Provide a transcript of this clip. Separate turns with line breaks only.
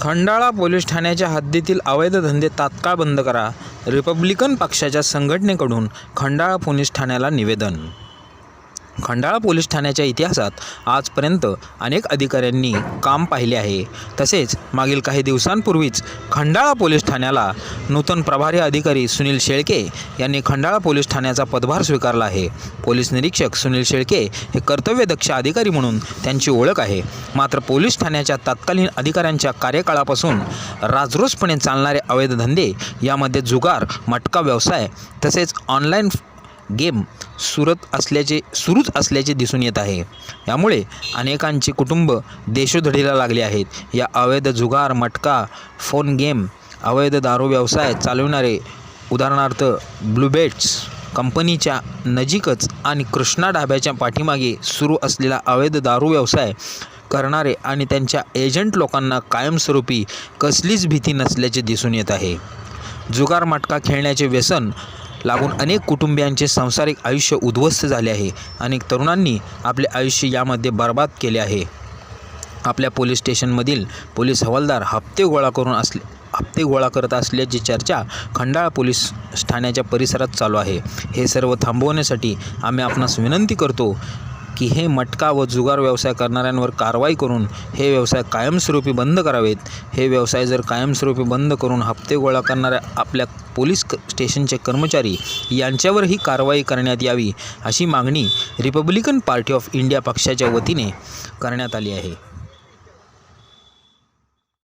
Khandala police ठाण्याच्या हद्दीतील अवैध धंदे तात्काळ बंद करा. रिपब्लिकन पक्षाच्या संघटनेकडून खंडाळा पोलीस ठाण्याला निवेदन खंडाळा पोलीस ठाण्याच्या इतिहासात आजपर्यंत अनेक अधिकाऱ्यांनी काम पाहिले आहे. तसेच मागील काही दिवसांपूर्वीच खंडाळा पोलीस ठाण्याला नूतन प्रभारी अधिकारी सुनील शेळके यांनी खंडाळा पोलीस ठाण्याचा पदभार स्वीकारला आहे. पोलीस निरीक्षक सुनील शेळके हे कर्तव्यदक्ष अधिकारी म्हणून त्यांची ओळख आहे. मात्र पोलीस ठाण्याच्या तत्कालीन अधिकाऱ्यांच्या कार्यकाळापासून राजरोसपणे चालणारे अवैध धंदे यामध्ये जुगार मटका व्यवसाय तसेच ऑनलाईन गेम सुरत असल्याचे सुरूच असल्याचे दिसून येत आहे. यामुळे अनेकांची कुटुंब देशोधडीला लागले आहेत. या अवैध जुगार मटका फोन गेम अवैध दारू व्यवसाय चालविणारे उदाहरणार्थ ब्लूबेट्स कंपनीच्या नजीकच आणि कृष्णा ढाब्याच्या पाठीमागे सुरू असलेला अवैध दारू व्यवसाय करणारे आणि त्यांच्या एजंट लोकांना कायमस्वरूपी कसलीच भीती नसल्याचे दिसून येत आहे. जुगार मटका खेळण्याचे व्यसन लागून अनेक कुटुंबियांचे सांसारिक आयुष्य उद्ध्वस्त झाले आहे अनेक तरुणांनी आपले आयुष्य यामध्ये बर्बाद केले आहे. आपल्या पोलीस स्टेशनमधील पोलीस हवालदार हप्ते गोळा करून असले हप्ते गोळा करत असल्याची चर्चा खंडाळा पोलीस ठाण्याच्या परिसरात चालू आहे. हे सर्व थांबवण्यासाठी आम्ही आपणास विनंती करतो की हे मटका व जुगार व्यवसाय करणाऱ्यांवर कारवाई करून हे व्यवसाय कायमस्वरूपी बंद करावेत. हे व्यवसाय जर कायमस्वरूपी बंद करून हप्ते गोळा करणाऱ्या आपल्या पोलीस स्टेशनचे कर्मचारी यांच्यावरही कारवाई करण्यात यावी अशी मागणी रिपब्लिकन पार्टी ऑफ इंडिया पक्षाच्या वतीने करण्यात आली आहे.